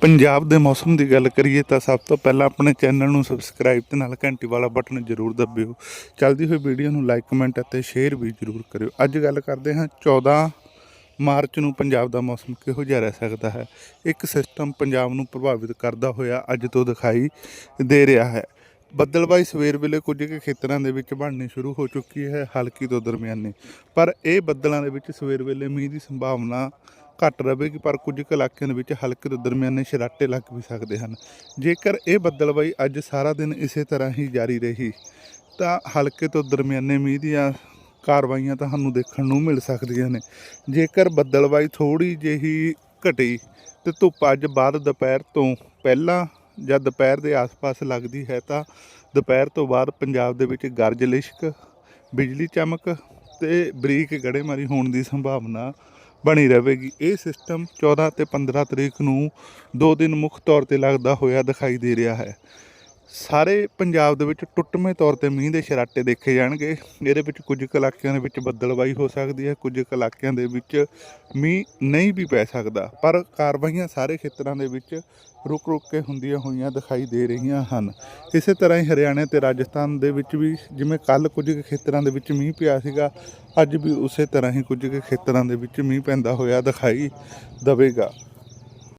ਪੰਜਾਬ ਦੇ ਮੌਸਮ ਦੀ ਗੱਲ ਕਰੀਏ ਤਾਂ ਸਭ ਤੋਂ ਪਹਿਲਾਂ ਆਪਣੇ ਚੈਨਲ ਨੂੰ ਸਬਸਕ੍ਰਾਈਬ ਤੇ ਨਾਲ ਘੰਟੀ ਵਾਲਾ ਬਟਨ ਜ਼ਰੂਰ ਦਬਿਓ। ਚੱਲਦੀ ਹੋਈ ਵੀਡੀਓ ਨੂੰ ਲਾਈਕ ਕਮੈਂਟ ਅਤੇ ਸ਼ੇਅਰ ਵੀ ਜ਼ਰੂਰ ਕਰਿਓ। ਅੱਜ ਗੱਲ ਕਰਦੇ ਹਾਂ 14 ਮਾਰਚ ਨੂੰ ਪੰਜਾਬ ਦਾ ਮੌਸਮ ਕਿਹੋ ਜਿਹਾ ਰਹਿ ਸਕਦਾ ਹੈ? ਇੱਕ ਸਿਸਟਮ ਪੰਜਾਬ ਨੂੰ ਪ੍ਰਭਾਵਿਤ ਕਰਦਾ ਹੋਇਆ ਅੱਜ ਤੋਂ ਦਿਖਾਈ ਦੇ ਰਿਹਾ ਹੈ। ਬੱਦਲਬਾਈ ਸਵੇਰ ਵੇਲੇ ਕੁਝ ਕੁ ਖੇਤਰਾਂ ਦੇ ਵਿੱਚ ਬਣਨੀ ਸ਼ੁਰੂ ਹੋ ਚੁੱਕੀ ਹੈ, ਹਲਕੀ ਤੋਂ ਦਰਮਿਆਨੀ। ਪਰ ਇਹ ਬੱਦਲਾਂ ਦੇ ਵਿੱਚ ਸਵੇਰ ਵੇਲੇ ਮੀਂਹ ਦੀ ਸੰਭਾਵਨਾ ਘੱਟ ਰਹੇਗੀ ਪਰ ਕੁਝ ਕੁ ਇਲਾਕਿਆਂ ਦੇ ਵਿੱਚ ਹਲਕੇ ਤੋਂ ਦਰਮਿਆਨੇ ਛਰਾਟੇ ਲੱਗ ਵੀ ਸਕਦੇ ਹਨ। ਜੇਕਰ ਇਹ ਬੱਦਲਬਾਈ ਅੱਜ ਸਾਰਾ ਦਿਨ ਇਸੇ ਤਰ੍ਹਾਂ ਹੀ ਜਾਰੀ ਰਹੀ, ਤਾਂ ਹਲਕੇ ਤੋਂ ਦਰਮਿਆਨੇ ਮੀਂਹ ਦੀਆਂ ਕਾਰਵਾਈਆਂ ਤੁਹਾਨੂੰ ਦੇਖਣ ਨੂੰ ਮਿਲ ਸਕਦੀਆਂ ਨੇ। ਜੇਕਰ ਬੱਦਲਬਾਈ ਥੋੜੀ ਜਿਹੀ ਘਟੀ, ਤੇ ਧੁੱਪ ਅੱਜ ਬਾਅਦ ਦੁਪਹਿਰ ਤੋਂ ਪਹਿਲਾਂ ਜਾਂ ਦੁਪਹਿਰ ਦੇ ਆਸ-ਪਾਸ ਲੱਗਦੀ ਹੈ, ਤਾਂ ਦੁਪਹਿਰ ਤੋਂ ਬਾਅਦ ਪੰਜਾਬ ਦੇ ਵਿੱਚ ਗਰਜ ਲਿਸ਼ਕ, ਬਿਜਲੀ ਚਮਕ ਤੇ ਬਰੀਕ ਗੜੇਮਾਰੀ ਹੋਣ ਦੀ ਸੰਭਾਵਨਾ ਬਣੀ ਰਹੇਗੀ। ਇਹ ਸਿਸਟਮ 14 ਤੇ 15 ਤਰੀਕ ਨੂੰ ਦੋ ਦਿਨ ਮੁੱਖ ਤੌਰ ਤੇ ਲੱਗਦਾ ਹੋਇਆ ਦਿਖਾਈ ਦੇ ਰਿਹਾ ਹੈ। ਸਾਰੇ ਪੰਜਾਬ ਦੇ ਵਿੱਚ ਟੁੱਟਵੇਂ ਤੌਰ ਤੇ ਮੀਂਹ ਦੇ ਸ਼ਰਾਟੇ ਦੇਖੇ ਜਾਣਗੇ। ਇਹਦੇ ਵਿੱਚ ਕੁਝ ਕੁ ਇਲਾਕਿਆਂ ਦੇ ਵਿੱਚ ਬੱਦਲਬਾਈ ਹੋ ਸਕਦੀ ਹੈ, ਕੁਝ ਕੁ ਇਲਾਕਿਆਂ ਦੇ ਵਿੱਚ ਮੀਂਹ ਨਹੀਂ ਵੀ ਪੈ ਸਕਦਾ। ਪਰ ਕਾਰਵਾਈਆਂ ਸਾਰੇ ਖੇਤਰਾਂ ਦੇ ਵਿੱਚ ਰੁਕ ਰੁਕ ਕੇ ਹੁੰਦੀਆਂ ਹੋਈਆਂ ਦਿਖਾਈ ਦੇ ਰਹੀਆਂ ਹਨ। ਇਸੇ ਤਰ੍ਹਾਂ ਹੀ ਹਰਿਆਣਾ ਤੇ ਰਾਜਸਥਾਨ ਦੇ ਵਿੱਚ ਵੀ ਜਿਵੇਂ ਕੱਲ ਕੁਝ ਕੁ ਖੇਤਰਾਂ ਦੇ ਵਿੱਚ ਮੀਂਹ ਪਿਆ ਸੀਗਾ, ਅੱਜ ਵੀ ਉਸੇ ਤਰ੍ਹਾਂ ਹੀ ਕੁਝ ਕੁ ਖੇਤਰਾਂ ਦੇ ਵਿੱਚ ਮੀਂਹ ਪੈਂਦਾ ਹੋਇਆ ਦਿਖਾਈ ਦਵੇਗਾ।